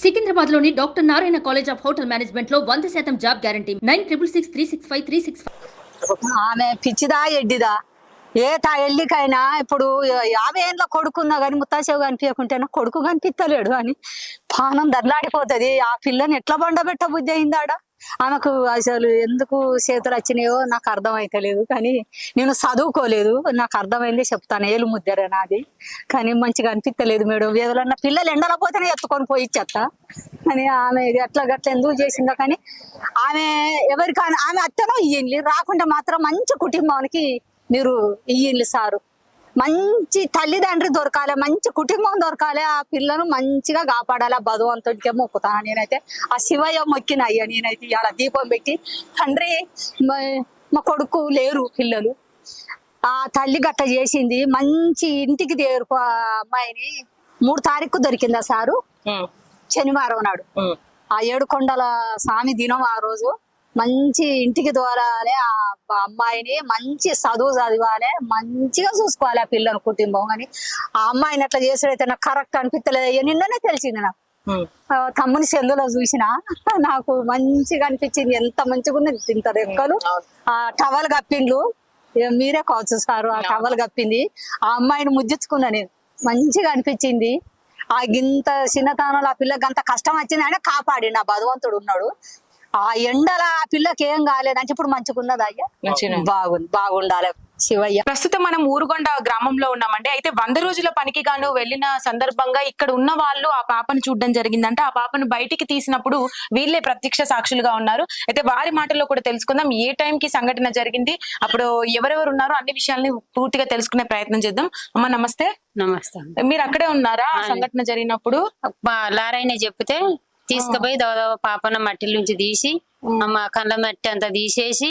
సికింద్రాబాద్లోని doctor Narayana college of hotel మేనేజ్మెంట్లో వంద శాతం job guarantee. Nine triple six three six five three six ఆమె పిచ్చిదా ఎడ్డిదా? ఏ తా ఎల్లికైనా ఇప్పుడు యాభై ఏళ్ళ కొడుకున్నా కానీ ముత్తాసేవు కనిపించకుంటే కొడుకు కనిపిస్తలేడు అని. పానం దర్లాడిపోతుంది. ఆ పిల్లని ఎట్లా బండబెట్ట బుద్ధి అయిందాడా? ఆమెకు అసలు ఎందుకు చేతులు వచ్చినాయో నాకు అర్థం అయితలేదు కానీ నేను చదువుకోలేదు. నాకు అర్థమైంది చెప్తాను. ఏలు ముద్దరే నాది. కానీ మంచిగా అనిపించలేదు మేడం. ఏదన్నా పిల్లలు ఎండల పోతేనే ఎత్తుకొని పోయి ఇచ్చేస్తా అని ఆమె ఇది అట్లా గట్ల ఎందుకు చేసిందో కానీ ఆమె ఎవరికైనా ఆమె అత్తనో ఇయ్యండి. రాకుండా మాత్రం మంచి కుటుంబానికి మీరు ఇయ్యండి సారు. మంచి తల్లిదండ్రి దొరకాలి మంచి కుటుంబం దొరకాలి ఆ పిల్లను మంచిగా కాపాడాలి. ఆ భగవంతుడికే మొక్కుతాను. నేనైతే ఆ శివయ్య మొక్కిన అయ్యా. నేనైతే ఇవాళ దీపం పెట్టి తండ్రి మా- కొడుకు లేరు పిల్లలు. ఆ తల్లి గట్ట చేసింది మంచి ఇంటికి దేరు అమ్మాయిని మూడు తారీఖు దొరికిందా సారు? శనివారం నాడు. ఆ. ఏడు కొండల స్వామి దినం ఆ రోజు. మంచి ఇంటికి దోరాలి ఆ అమ్మాయిని మంచి చదువు చదివాలి మంచిగా చూసుకోవాలి ఆ పిల్లని కుటుంబం. అని ఆ అమ్మాయిని అట్లా చేసాడైతే నాకు కరెక్ట్ అనిపించలేదు అయ్యా నిన్ననే తెలిసింది నాకు. తమ్ముని సెల్లులో చూసిన నాకు మంచిగా అనిపించింది. ఎంత మంచిగా ఉన్నది ఇంత రెక్కలు ఆ టవల్ కప్పిండ్లు. మీరే కావచ్చు సారు ఆ టవల్ కప్పింది. ఆ అమ్మాయిని ముద్దించుకున్నా నేను. మంచిగా అనిపించింది. ఆ గింత చిన్నతనంలో ఆ పిల్లకి అంత కష్టం వచ్చింది. ఆయన కాపాడిండు. ఆ భగవంతుడు ఉన్నాడు. ఆ ఎండల ఆ పిల్లకి ఏం కాలేదు అంటే ఇప్పుడు మంచిగా ఉన్నది అయ్యా. బాగుంది బాగుండాలి. శివయ్య. ప్రస్తుతం మనం ఊరుగొండ గ్రామంలో ఉన్నామండి. అయితే వంద రోజుల పనికి గాను వెళ్ళిన సందర్భంగా ఇక్కడ ఉన్న వాళ్ళు ఆ పాపను చూడడం జరిగిందంట. ఆ పాపను బయటికి తీసినప్పుడు వీళ్ళే ప్రత్యక్ష సాక్షులుగా ఉన్నారు. అయితే వారి మాటల్లో కూడా తెలుసుకుందాం. ఏ టైం కి సంఘటన జరిగింది? అప్పుడు ఎవరెవరు ఉన్నారో అన్ని విషయాల్ని పూర్తిగా తెలుసుకునే ప్రయత్నం చేద్దాం. అమ్మ నమస్తే. నమస్తే మీరు అక్కడే ఉన్నారా? సంఘటన జరిగినప్పుడు? లారైన చెప్తే తీసుకుపోయి దాదాపు పాపన మట్టి నుంచి తీసి మా కళ్ళ మట్టి అంతా తీసేసి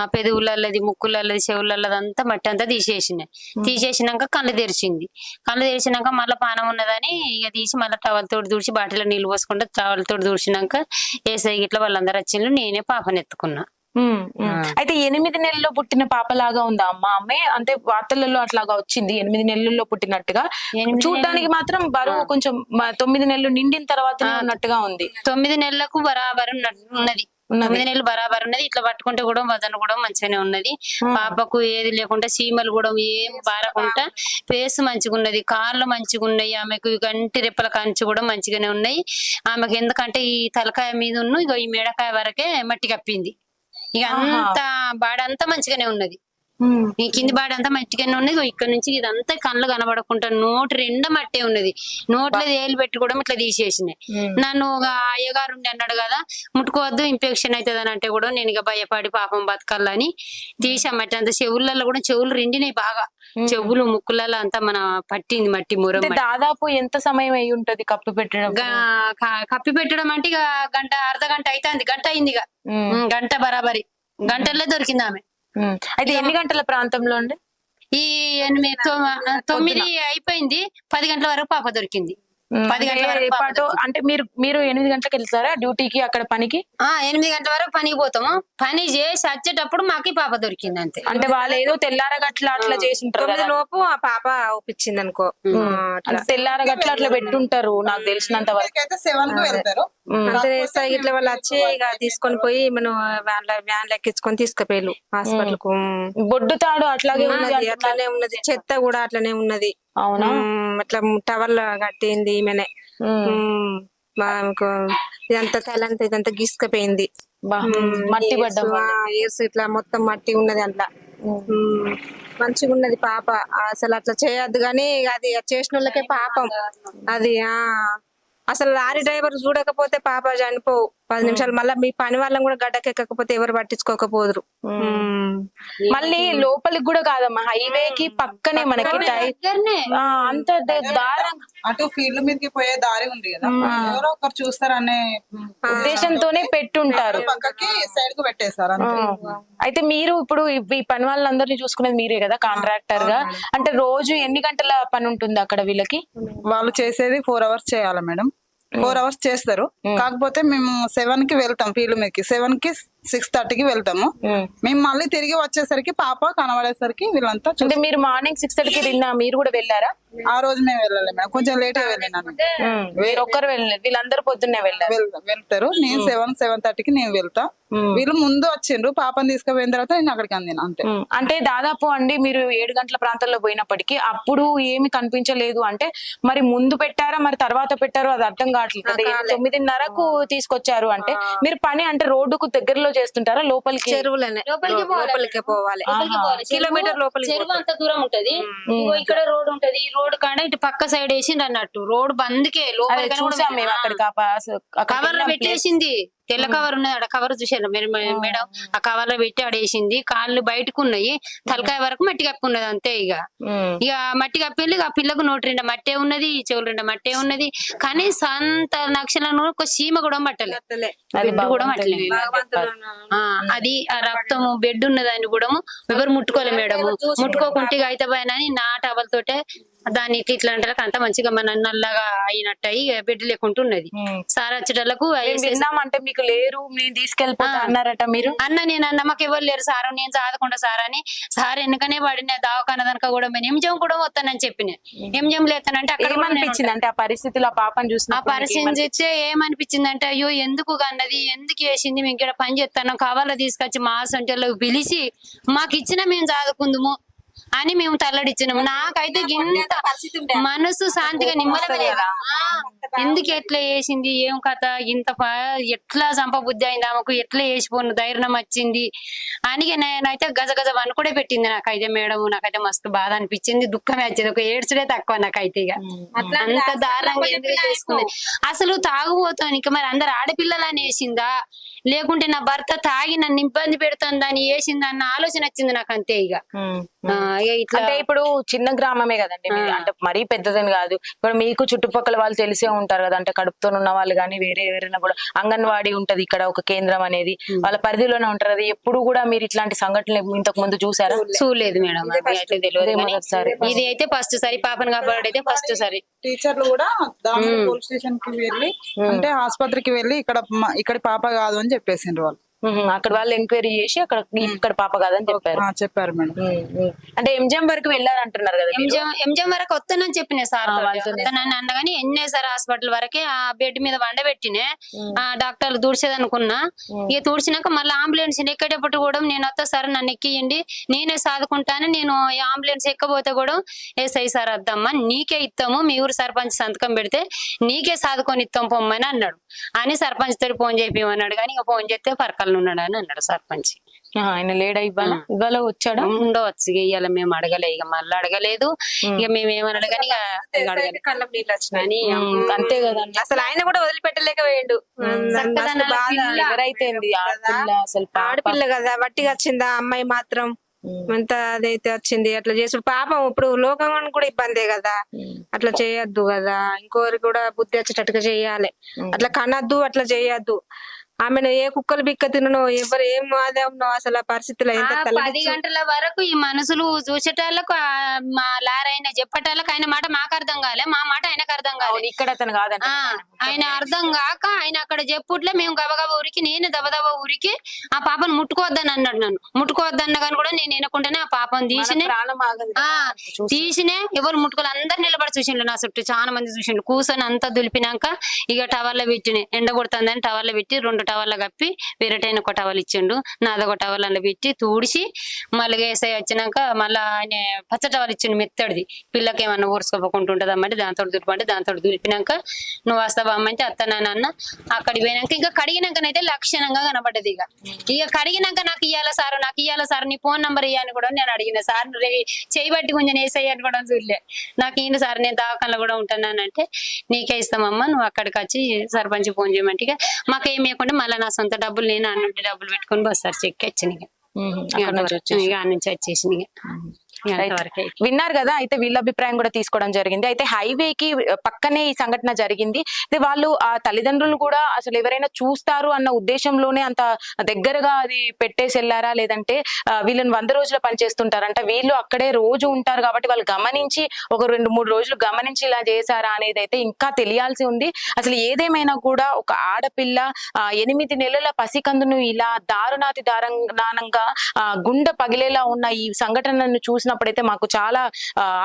ఆ పెదవులది ముక్కులది చెవులది అంతా మట్టి అంతా తీసేసింది తీసేసినాక కళ్ళు తెరిచింది. కళ్ళు తెరిచినాక మళ్ళీ పానం ఉన్నదని ఇక తీసి మళ్ళీ టవల్ తోటి దూడిచి బాటిలో నీళ్ళు పోసుకుంటే టవల్ తోటి దూడిచినాక ఏసై గిట్ల వాళ్ళందరూ వచ్చిండ్రు. నేనే పాపని ఎత్తుకున్నా. అయితే ఎనిమిది నెలల్లో పుట్టిన పాపలాగా ఉందా అమ్మ? అమ్మే అంటే వార్తలలో అట్లాగా వచ్చింది ఎనిమిది నెలల్లో పుట్టినట్టుగా. చూడడానికి మాత్రం బరువు కొంచెం తొమ్మిది నెలలు నిండిన తర్వాతనే ఉన్నట్టుగా ఉంది. తొమ్మిది నెలలకు బరాబర్ ఉన్న- ఉన్నది. తొమ్మిది నెలలు బరాబర్ ఉన్నది ఇట్లా పట్టుకుంటే కూడా వజన్ కూడా మంచిగానే ఉన్నది. పాపకు ఏది లేకుండా చీమలు కూడా ఏం బారకుండా ఫేస్ మంచిగా ఉన్నది కాళ్ళు మంచిగా ఉన్నాయి ఆమెకు గంటి రెప్పల కంచి కూడా మంచిగానే ఉన్నాయి. ఆమెకు ఎందుకంటే ఈ తలకాయ మీద ఉన్న ఇగో ఈ మెడకాయ వరకే మట్టి కప్పింది. ఇక అంత బాడంతా మంచిగానే ఉన్నది. ఈ కింది బాడి అంతా మట్టిగానే ఉన్నది. ఇక్కడ నుంచి ఇదంతా కళ్ళు కనబడకుండా నోటి రెండ మట్టే ఉన్నది. నోట్లో ఏలు పెట్టి కూడా ఇట్లా తీసేసినాయి. నన్ను ఒక అయ్యగారు ఉండి అన్నాడు కదా ముట్టుకోవద్దు ఇన్ఫెక్షన్ అవుతుంది అని అంటే కూడా నేను ఇక భయపడి పాపం బతకాలని తీసా మట్టి. అంత చెవులలో కూడా చెవులు రెండినాయి బాగా. చెవులు ముక్కులలో అంతా మన పట్టింది మట్టి మురం దాదాపు ఎంత సమయం అయి ఉంటది కప్పు పెట్టడం? కప్పి పెట్టడం అంటే ఇక గంట అర్ధ గంట అవుతుంది గంట అయింది ఇక. గంట బరాబరి. గంటల్లో దొరికింది ఆమె. అయితే ఎన్ని గంటల ప్రాంతంలో అండి? ఈ ఎనిమిది తొమ్మిది అయిపోయింది. పది గంటల వరకు పాప దొరికింది. పది గంటల వరకు అంటే మీరు మీరు ఎనిమిది గంటలకు వెళ్తారా డ్యూటీకి అక్కడ పనికి? ఆ ఎనిమిది గంటల వరకు పనికి పోతాము. పని చేసి వచ్చేటప్పుడు మాకు పాప దొరికింది అంతే అంటే వాళ్ళు ఏదో తెల్లారగట్ల అట్లా చేసి ఉంటారు లోపు ఆ పాప ఒప్పించింది అనుకో అంటే తెల్లారగట్ల అట్లా పెట్టుంటారు నాకు తెలిసినంత వరకు. అంతే ఇట్లా వాళ్ళు వచ్చి ఇక తీసుకొని పోయి మనం వ్యాన్ వ్యాన్ లెక్కించుకొని తీసుకుపోయారు హాస్పిటల్కు బొడ్డు తాడు అట్లాగే ఉన్నది. అట్లనే ఉన్నది చెత్త కూడా అట్లనే ఉన్నది. అవునా? ఇట్లా టవల్ కట్టింది ఈమెనే. ఇదంతా తలంతా ఇదంతా గీసుకపోయింది. మట్టి. ఇయర్స్ ఇట్లా మొత్తం మట్టి ఉన్నది అట్లా మంచిగా ఉన్నది పాప. అసలు అట్లా చేయొద్దు కానీ అది చేసిన వాళ్ళకే పాపం. అది ఆ. అసలు లారీ డ్రైవర్ చూడకపోతే పాప చనిపోవు. పది నిమిషాలు మళ్ళీ మీ పని వాళ్ళని కూడా గడ్డకెక్కకపోతే ఎవరు పట్టించుకోకపోదురు. మళ్ళీ లోపలికి కూడా కాదమ్మా హైవే కి పక్కనే మనకి అంత అటు ఫీల్డ్ మీదకి పోయే దారి ఉంది కదా. ఎవరో ఒకరు చూస్తారనే ఉద్దేశంతోనే పెట్టుంటారు. పక్కకి సైడ్కు పెట్టేశారు అంతే. అయితే మీరు ఇప్పుడు ఈ- ఈ పని వాళ్ళందరినీ చూసుకునేది మీరే కదా కాంట్రాక్టర్గా అంటే రోజు ఎన్ని గంటల పని ఉంటుంది అక్కడ వీళ్ళకి? వాళ్ళు చేసేది ఫోర్ అవర్స్ చేయాలి మేడం. ఫోర్ అవర్స్ చేస్తారు. కాకపోతే మేము సెవెన్కి వెళ్తాం ఫీల్డ్ మీదకి. సెవెన్కి సిక్స్ థర్టీకి వెళ్తాము. మేము. మళ్ళీ తిరిగి వచ్చేసరికి పాప కనబడేసరికి వీళ్ళంతా అంటే మీరు మార్నింగ్ సిక్స్ థర్టీకి తిన్నా మీరు కూడా వెళ్ళారా? ఆ రోజు మేము వెళ్ళాలి మేడం. కొంచెం లేట్ వెళ్ళినాను మీరు ఒక్కరు వెళ్ళలేదు. వీళ్ళందరూ పొద్దున్నే వెళ్ళారు. వెళ్- వెళ్తారు. నేను సెవెన్ సెవెన్ థర్టీకి నేను వెళ్తా. వీళ్ళు ముందు వచ్చిండ్రు. పాపని తీసుకుపోయిన తర్వాత నేను అక్కడికి అందిన అంతే. అంటే దాదాపు అండి మీరు ఏడు గంటల ప్రాంతంలో పోయినప్పటికీ అప్పుడు ఏమి కనిపించలేదు అంటే మరి ముందు పెట్టారా మరి తర్వాత పెట్టారో అది అర్థం కావట్లేదు. తొమ్మిదిన్నరకు తీసుకొచ్చారు అంటే మీరు పని అంటే రోడ్డుకు దగ్గరలో చేస్తుంటారా? లోపలికి చెరువులనే. లోపలికి పోవాలి. కిలోమీటర్ లోపలికి చెరువు అంత దూరం ఉంటది. ఇక్కడ రోడ్ ఉంటది. ఈ రోడ్ కాడ ఇటు పక్క సైడ్ వేసిండ్రు అన్నట్టు. రోడ్ బంద్కే. లోపలికి కవర్. పెట్టేసింది. తెల్ల కవర్ ఉన్నది అక్కడ కవర్ చూసారు మీరు మేడం ఆ. కవర్లో పెట్టి ఆడేసింది. కాళ్ళు బయటకు ఉన్నాయి తలకాయ వరకు మట్టి కప్పి ఉన్నది అంతే ఇక. ఇక మట్టి కప్పింది ఇక ఆ పిల్లకు నోటి రెండ మట్టే ఉన్నది చెవులు రెండ మట్టే ఉన్నది. కానీ సంత నక్షలను ఒక సీమ కూడా మట్టలే బెడ్ కూడా మట్టలే అది ఆ రక్తము బెడ్ ఉన్నదాన్ని కూడా ఎవరు ముట్టుకోలే మేడం ముట్టుకోకుంటే అయితే అని నా టవల్ తోటే దాన్ని ఇట్లా ఇట్లా అంటే అంత మంచిగా మన నల్లగా అయినట్టు అయ్యి బెడ్ లేకుండా ఉన్నది. ఉమ్. సార్ వచ్చేటలకు మేము విన్నామంటే మీకు లేరు నేను తీసుకెళ్ళిపోతా అన్నారట మీరు? అన్న నేను అన్న మాకు ఎవరు లేరు సార్ నేను చదవకుండా సార్ అని. సార్ ఎందుకనే పడిన దావకాన దనక కూడా నేను ఎంజం కూడా వస్తానని చెప్పిన. ఎంజం లేతానంటే అక్కడ ఏమనిపించింది అంటే ఆ పరిస్థితిలో ఆ పాపను ఆ చూసిన పరిచయం చేస్తే ఏమనిపించింది అంటే అయ్యో ఎందుకు అన్నది ఎందుకు వేసింది మేము ఇక్కడ పని చేస్తాను కావాలో తీసుకొచ్చి మా సెంటర్లోకి పిలిచి మాకు ఇచ్చిన మేము చదువుకుందుము. అని మేము తల్లడిచ్చినాము. నాకైతే ఇంత మనసు శాంతిగా నిమ్మలమే ఎందుకు ఎట్లా వేసింది ఏం కథ? ఇంత ఎట్లా సంపబుద్ధి అయింది ఆమెకు? ఎట్లా వేసిపోను ధైర్యం వచ్చింది? అని నేనైతే గజ గజ వన్ కూడా పెట్టింది నాకైతే మేడం. నాకైతే మస్తు బాధ అనిపించింది. దుఃఖమే వచ్చింది. ఒక ఏడ్చుడే తక్కువ నాకైతే ఇక అంత దారుణంగా ఎందుకు చేసుకుంది? అసలు తాగుబోతానికి మరి అందరు ఆడపిల్లలని వేసిందా? లేకుంటే నా భర్త తాగి నన్ను ఇబ్బంది పెడుతుందని వేసిందా? అన్న ఆలోచన వచ్చింది నాకు అంతే ఇక అంటే ఇప్పుడు చిన్న గ్రామమే కదండి. అంటే మరీ పెద్దదని కాదు. ఇప్పుడు మీకు చుట్టుపక్కల వాళ్ళు తెలిసే ఉంటారు కదా అంటే కడుపుతో ఉన్న వాళ్ళు కానీ వేరే ఎవరైనా కూడా అంగన్వాడీ ఉంటది ఇక్కడ ఒక కేంద్రం అనేది. వాళ్ళ పరిధిలోనే ఉంటారు. అది ఎప్పుడు కూడా మీరు ఇట్లాంటి సంఘటనలు ఇంతకు ముందు చూసారా? చూడలేదు. మేడం అది అయితే తెలియదు ఇదే అయితే ఫస్ట్ సారి పాపను కాపాడైతే ఫస్ట్ సారి. టీచర్లు కూడా దాని పోలీస్ స్టేషన్కి వెళ్ళి అంటే ఆసుపత్రికి వెళ్ళి ఇక్కడ ఇక్కడ పాప కాదు అని చెప్పేసిండ్రు వాళ్ళు. అక్కడ వాళ్ళు ఎంక్వైరీ చేసి అక్కడ ఇక్కడ పాప కాదని చెప్పారు. ఆ, చెప్పారు మేడం. అంటే ఎంజిఎం వరకు వెళ్ళారంటున్నారు కదా? ఎంజిఎం ఎంజిఎం వరకు వస్తానని చెప్పిన సార్ అన్నగాని ఎన్నే సార్ హాస్పిటల్ వరకే ఆ బెడ్ మీద వండబెట్టినే ఆ డాక్టర్లు దూడ్చేది అనుకున్నా ఇక తూడ్చినాక మళ్ళీ అంబులెన్స్ ఎక్కేటప్పుడు కూడా నేను వస్తా సార్ నన్ను ఎక్కియండి నేనే సాదుకుంటాను నేను అంబులెన్స్ ఎక్కబోతే కూడా ఎస్ఐ సార్ వద్దమ్మా నీకే ఇస్తాము మీ ఊరు సర్పంచ్ సంతకం పెడితే నీకే సాదుకొని ఇస్తాం పొమ్మని అన్నాడు. అని సర్పంచ్ తోటి ఫోన్ చేపిమన్నాడు కానీ ఇక ఫోన్ చేస్తే పరకల్లో ఉన్నాడు అని అన్నాడు సర్పంచ్. ఆయన లేడా ఇవ్వాల ఇవాళ వచ్చాడా? ఉండవచ్చు. ఇక ఇవాళ మేము అడగలే ఇక మళ్ళీ అడగలేదు. ఇక మేము ఏమని అడగని నీళ్ళు అంతే కదండి అసలు ఆయన కూడా వదిలిపెట్టలేకపోయిండు మస్తు బాధ. ఎవరైతే ఏంది ఆడపిల్ల అసలు ఆడపిల్ల కదా. వట్టిగా వచ్చిందా అమ్మాయి మాత్రం. ఎంత అదైతే వచ్చింది. అట్లా చేసుడు పాపం ఇప్పుడు లోకం కూడా ఇబ్బందే కదా. అట్లా చేయొద్దు కదా. ఇంకోరికి కూడా బుద్ధి వచ్చేటట్టుగా చేయాలి. అట్లా కనద్దు అట్లా చేయొద్దు. ఆమెను ఏ కుక్కలు బిక్క తినను ఎవరు ఏం ఉన్నావు అసలు ఆ పరిస్థితిలో పది. గంటల వరకు ఈ మనుషులు చూసేటాళ్ళకు ఆ మా లారైన చెప్పేటాళ్ళకు ఆయన మాట మాకు అర్థం కాలే. మా మాట ఆయనకు అర్థం కాలే. అవును, ఇక్కడ అతను కాదంట. ఆ ఆయన అర్థం కాక ఆయన అక్కడ చెప్పుట్లే మేము గబగబ ఊరికి నేను దబదబ ఊరికి ఆ పాపను ముట్టుకోవద్దని అన్నాడు నన్ను. ముట్టుకోవద్దన్న కానీ కూడా నేను వినకుండానే ఆ పాపను తీసినే తీసినే ఎవరు ముట్టుకోవాలి అందరు నిలబడి చూసిండు నా చుట్టూ. చాలా మంది చూసిండు కూర్చొని అంతా దులిపినాక ఇక టవర్ల పెట్టిన ఎండ కొడుతుందని టవర్ల పెట్టి రెండు టవర్ల కప్పి వేరేటైన ఒక టవల్ ఇచ్చిండు. నాద ఒక టవల్ అందులో పెట్టి తూడిసి మళ్ళీ వేసే వచ్చినాక మళ్ళీ ఆయన పచ్చ టవల్ ఇచ్చిండు మెత్తడిది. పిల్లకి ఏమన్నా ఊరుసుకోపోకుంటుంటది అమ్మంటే దాంతో దులిపంటే దాంతో దులిపినాక నువ్వు వస్తావా అమ్మంటే అత్తనాన్న అన్న అక్కడికి పోయినాక ఇంకా కడిగినాకనైతే లక్షణంగా కనబడ్డది ఇక. ఇక కడిగినాక నాకు ఇయ్యాల సార్ నాకు ఇయ్యాల సార్ నీ ఫోన్ నంబర్ ఇయ్యని కూడా నేను అడిగిన సార్ చేయబట్టి కొంచెం వేసేయని కూడా చూడలే. నాకు ఏంటి సార్ నేను దావకంలో కూడా ఉంటానంటే నీకే ఇస్తామమ్మా నువ్వు అక్కడికి వచ్చి సర్పంచ్ ఫోన్ చేయమంటే ఇక మాకు ఏమి మళ్ళీ నా సొంత డబ్బులు నేను అన్నుండి డబ్బులు పెట్టుకొని బస్ సార్ చెక్ వచ్చిన ఇక. నుంచి వచ్చేసి. ఇక. విన్నారు కదా అయితే వీళ్ళ అభిప్రాయం కూడా తీసుకోవడం జరిగింది. అయితే హైవే కి పక్కనే ఈ సంఘటన జరిగింది. అయితే వాళ్ళు ఆ తల్లిదండ్రులు కూడా అసలు ఎవరైనా చూస్తారు అన్న ఉద్దేశంలోనే అంత దగ్గరగా అది పెట్టేసి వెళ్ళారా? లేదంటే వీళ్ళని వంద రోజులు పనిచేస్తుంటారంట. వీళ్ళు అక్కడే రోజు ఉంటారు కాబట్టి వాళ్ళు గమనించి ఒక రెండు మూడు రోజులు గమనించి ఇలా చేశారా అనేది అయితే ఇంకా తెలియాల్సి ఉంది. అసలు ఏదేమైనా కూడా ఒక ఆడపిల్ల ఎనిమిది నెలల పసికందును ఇలా దారుణాతి దారుణంగా ఆ, గుండె పగిలేలా ఉన్న ఈ సంఘటనను చూసినప్పుడైతే మాకు చాలా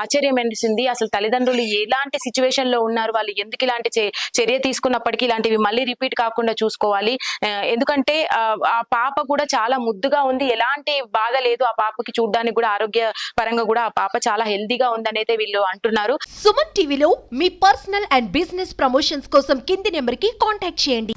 ఆశ్చర్యం అనిపిస్తుంది అసలు తల్లిదండ్రులు ఎలాంటి సిచ్యువేషన్లో ఉన్నారు? వాళ్ళు ఎందుకు ఇలాంటి చర్య తీసుకున్నప్పటికీ ఇలాంటివి మళ్ళీ రిపీట్ కాకుండా చూసుకోవాలి. ఎందుకంటే ఆ, పాప కూడా చాలా ముద్దుగా ఉంది. ఎలాంటి బాధ లేదు ఆ పాపకి. చూడడానికి కూడా ఆరోగ్య పరంగా కూడా ఆ పాప చాలా హెల్దీగా ఉందనైతే వీళ్ళు అంటున్నారు. సుమన్ టీవీలో మీ పర్సనల్ అండ్ బిజినెస్ ప్రమోషన్స్ కోసం కింది నెంబర్కి కాంటాక్ట్ చేయండి.